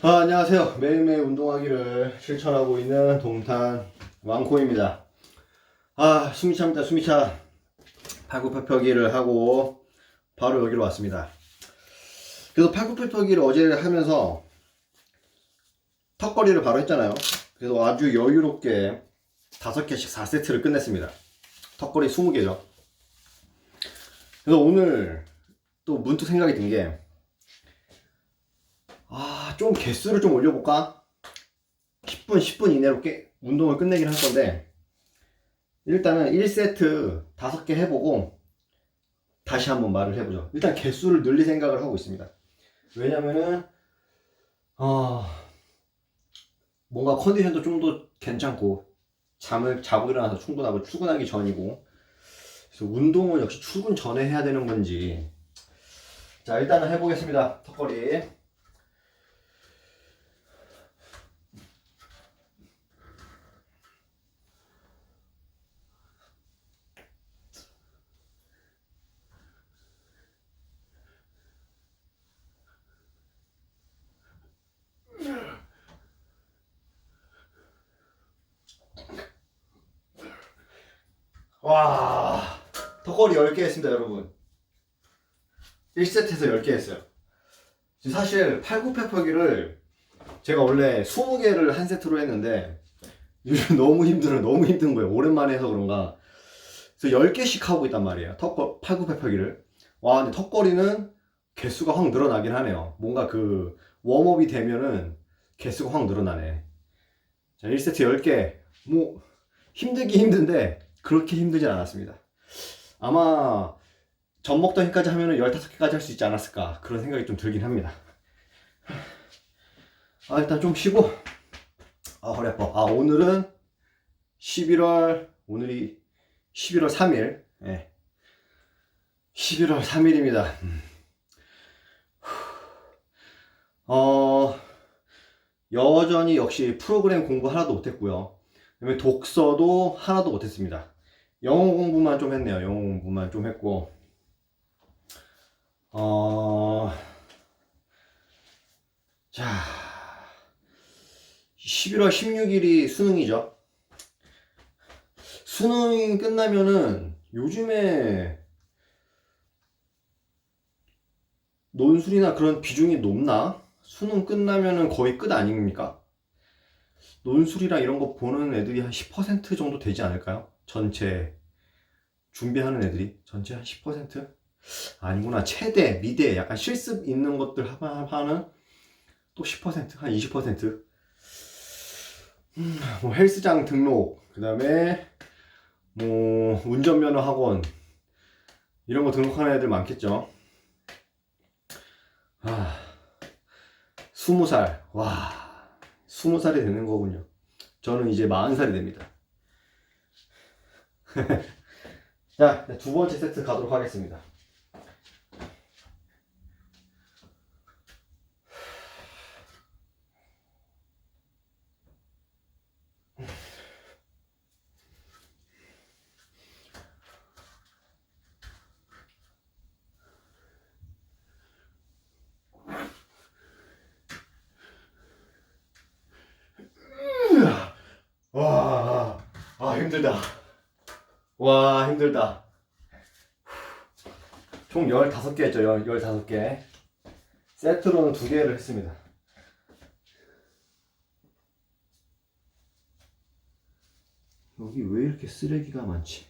아, 안녕하세요. 매일매일 운동하기를 실천하고 있는 동탄 왕코입니다. 아, 숨이 찹니다. 숨이 차. 팔굽혀펴기를 하고 바로 여기로 왔습니다. 그래서 팔굽혀펴기를 어제 하면서 턱걸이를 바로 했잖아요. 그래서 아주 여유롭게 다섯 개씩 4세트를 끝냈습니다. 턱걸이 20개죠. 그래서 오늘 또 문득 생각이 든 게 아, 좀 개수를 좀 올려볼까? 10분, 10분 이내로 깨, 운동을 끝내긴 할 건데, 일단은 1세트 5개 해보고, 다시 한번 말을 해보죠. 일단 개수를 늘릴 생각을 하고 있습니다. 왜냐면은, 어, 뭔가 컨디션도 좀 더 괜찮고, 잠을 자고 일어나서 충분하고, 출근하기 전이고, 그래서 운동은 역시 출근 전에 해야 되는 건지. 자, 일단은 해보겠습니다. 턱걸이. 와, 턱걸이 10개 했습니다, 여러분. 1세트에서 10개 했어요. 사실 팔굽혀펴기를 제가 원래 20개를 한 세트로 했는데 요즘 너무 힘들어요. 너무 힘든 거예요. 오랜만에 해서 그런가. 그래서 10개씩 하고 있단 말이에요. 턱걸, 팔굽혀펴기를. 와, 근데 턱걸이는 개수가 확 늘어나긴 하네요. 뭔가 그 웜업이 되면은 개수가 확 늘어나네. 자, 1세트 10개. 뭐 힘들긴 힘든데 그렇게 힘들진 않았습니다. 아마 젖 먹던 힘까지 하면은 15개까지 할 수 있지 않았을까 그런 생각이 좀 들긴 합니다. 아 일단 좀 쉬고 아 허리 아파. 아 오늘은 11월 오늘이 11월 3일 예. 11월 3일입니다. 어 여전히 역시 프로그램 공부 하나도 못했고요. 그다음에 독서도 하나도 못했습니다. 영어 공부만 좀 했네요. 영어 공부만 좀 했고, 어, 자, 11월 16일이 수능이죠. 수능이 끝나면은 요즘에 논술이나 그런 비중이 높나? 수능 끝나면은 거의 끝 아닙니까? 논술이랑 이런 거 보는 애들이 한 10% 정도 되지 않을까요? 전체 준비하는 애들이 전체 한 10%? 아니구나 최대 미대 약간 실습 있는 것들 하- 하는 또 10%한 20%. 음, 뭐 헬스장 등록 그 다음에 뭐 운전면허 학원 이런 거 등록하는 애들 많겠죠. 아, 20살 와. 스무 살이 되는 거군요. 저는 이제 마흔 살이 됩니다. 자, 두 번째 세트 가도록 하겠습니다. 와, 아 힘들다. 와 힘들다. 총 15개 했죠, 15개. 세트로는 두 개를 했습니다. 여기 왜 이렇게 쓰레기가 많지?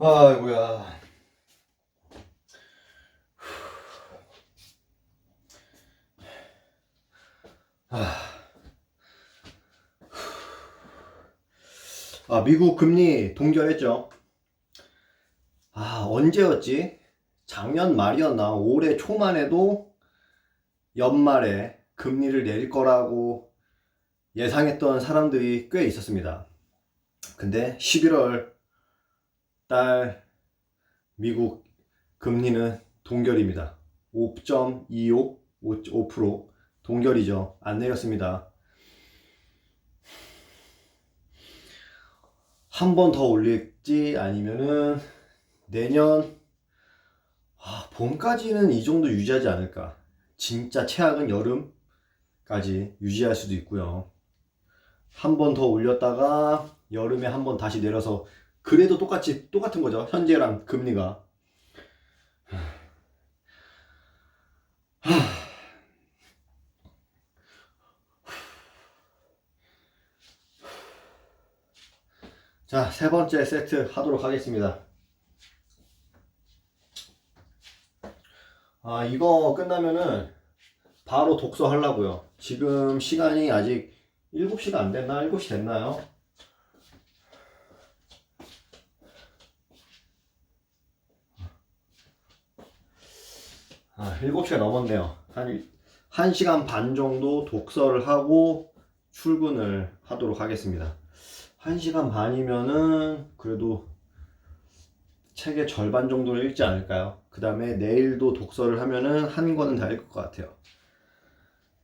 아이고야. 아, 미국 금리 동결했죠. 아, 언제였지? 작년 말이었나? 올해 초만 해도 연말에 금리를 내릴 거라고 예상했던 사람들이 꽤 있었습니다. 근데 11월 달 미국 금리는 동결입니다. 5.25, 5% 동결이죠. 안 내렸습니다. 한 번 더 올릴지 아니면은 내년 아, 봄까지는 이 정도 유지하지 않을까. 진짜 최악은 여름까지 유지할 수도 있고요. 한 번 더 올렸다가 여름에 한 번 다시 내려서 그래도 똑같이 똑같은 거죠. 현재랑 금리가. 자, 세 번째 세트 하도록 하겠습니다. 아, 이거 끝나면은 바로 독서 하려고요. 지금 시간이 아직 7시가 안 됐나? 7시 됐나요? 아, 7시가 넘었네요. 한 1시간 반 정도 독서를 하고 출근을 하도록 하겠습니다. 1시간 반이면은 그래도 책의 절반 정도를 읽지 않을까요? 그 다음에 내일도 독서를 하면은 한 권은 다 읽을 것 같아요.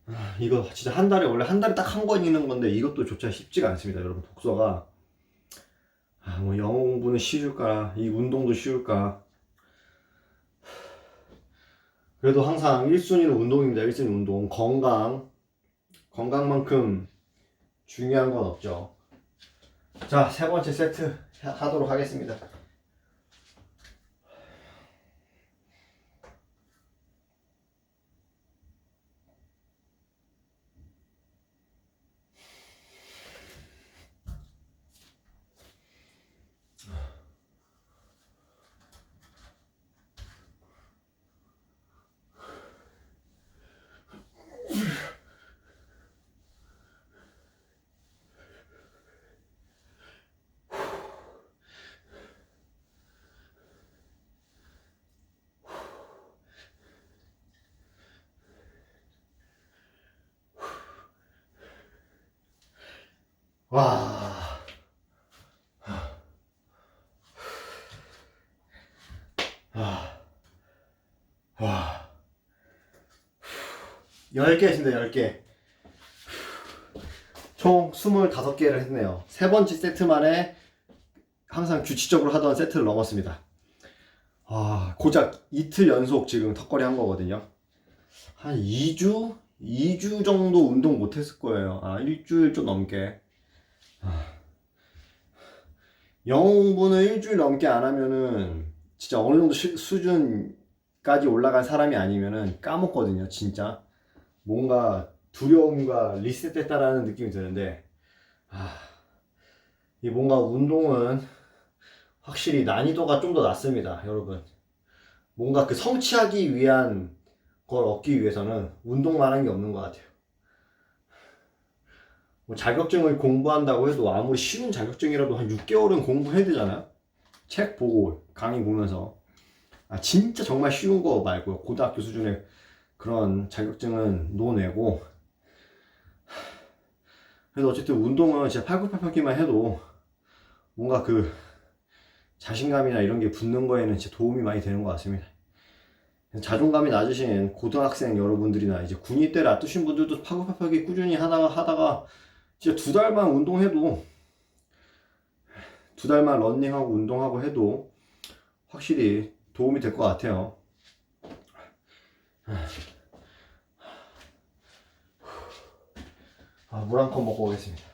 아, 이거 진짜 한 달에 원래 한 달에 딱 한 권 읽는 건데 이것도 조차 쉽지가 않습니다. 여러분 독서가 아, 뭐 영어 공부는 쉬울까? 이 운동도 쉬울까? 그래도 항상 1순위는 운동입니다. 1순위 운동. 건강. 건강만큼 중요한 건 없죠. 자, 세 번째 세트 하- 하도록 하겠습니다. 와. 아. 와. 10개 했습니다, 10개. 총 25개를 했네요. 세 번째 세트 만에 항상 규칙적으로 하던 세트를 넘었습니다. 아, 고작 이틀 연속 지금 턱걸이 한 거거든요. 한 2주? 2주 정도 운동 못 했을 거예요. 아, 일주일 좀 넘게. 영어 공부는 일주일 넘게 안 하면은 진짜 어느 정도 시- 수준까지 올라간 사람이 아니면은 까먹거든요, 진짜. 뭔가 두려움과 리셋됐다라는 느낌이 드는데, 아, 이 뭔가 운동은 확실히 난이도가 좀 더 낮습니다, 여러분. 뭔가 그 성취하기 위한 걸 얻기 위해서는 운동만 한 게 없는 것 같아요. 뭐 자격증을 공부한다고 해도 아무리 쉬운 자격증이라도 한 6개월은 공부해야 되잖아요. 책 보고 강의 보면서 아 진짜 정말 쉬운 거 말고요. 고등학교 수준의 그런 자격증은 노내고 그래도 어쨌든 운동은 진짜 팔굽혀펴기만 해도 뭔가 그 자신감이나 이런 게 붙는 거에는 진짜 도움이 많이 되는 것 같습니다. 자존감이 낮으신 고등학생 여러분들이나 이제 군의 때를 앞두신 분들도 팔굽혀펴기 꾸준히 하다가 하다가 진짜 두 달만 운동해도 두 달만 런닝하고 운동하고 해도 확실히 도움이 될 것 같아요. 아, 물 한 컵 먹고 오겠습니다.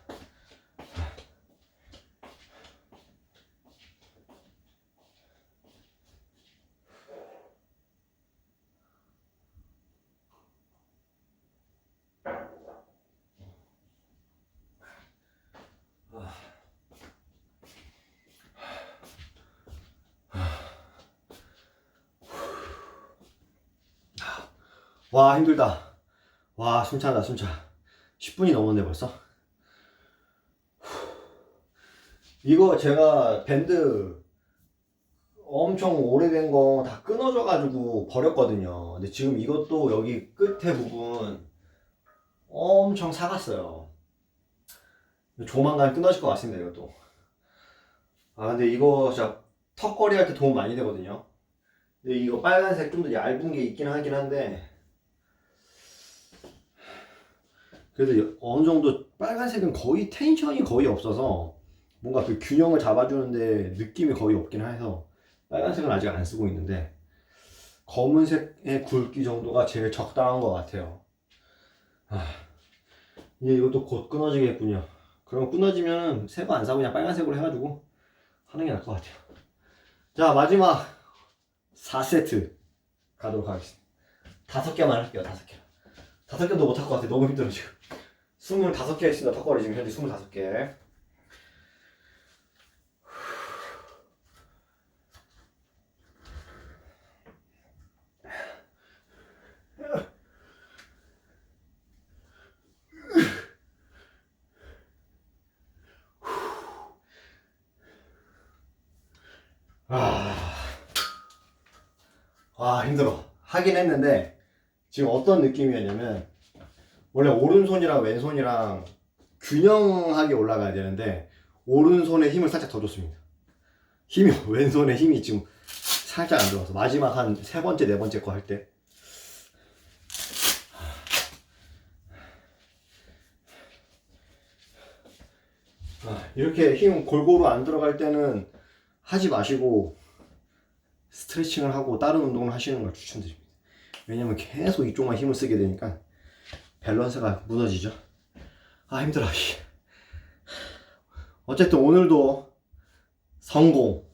와 힘들다. 와 숨차다 숨차 10분이 넘었네 벌써. 후. 이거 제가 밴드 엄청 오래된 거 다 끊어져 가지고 버렸거든요. 근데 지금 이것도 여기 끝에 부분 엄청 사갔어요. 조만간 끊어질 것 같습니다 이것도. 아 근데 이거 진짜 턱걸이 할 때 도움 많이 되거든요. 근데 이거 빨간색 좀 더 얇은 게 있긴 하긴 한데 그래도 여- 어느 정도 빨간색은 거의 텐션이 거의 없어서 뭔가 그 균형을 잡아주는데 느낌이 거의 없긴 해서 빨간색은 아직 안 쓰고 있는데 검은색의 굵기 정도가 제일 적당한 것 같아요. 아, 이제 이것도 곧 끊어지겠군요. 그럼 끊어지면 새거 안 사고 그냥 빨간색으로 해가지고 하는 게 나을 것 같아요. 자 마지막 4세트 가도록 하겠습니다. 다섯 개만 할게요. 다섯 개. 다섯 개도 못할 것 같아. 너무 힘들어 지금. 25개 했습니다. 턱걸이 지금 현재 25개. 아, 아 힘들어. 하긴 했는데 지금 어떤 느낌이었냐면 원래 오른손이랑 왼손이랑 균형하게 올라가야 되는데 오른손에 힘을 살짝 더 줬습니다. 힘이 왼손에 힘이 지금 살짝 안 들어가서 마지막 한 세 번째 네 번째 거 할 때. 아, 이렇게 힘 골고루 안 들어갈 때는 하지 마시고 스트레칭을 하고 다른 운동을 하시는 걸 추천드립니다. 왜냐면 계속 이쪽만 힘을 쓰게 되니까 밸런스가 무너지죠. 아 힘들어. 씨. 어쨌든 오늘도 성공.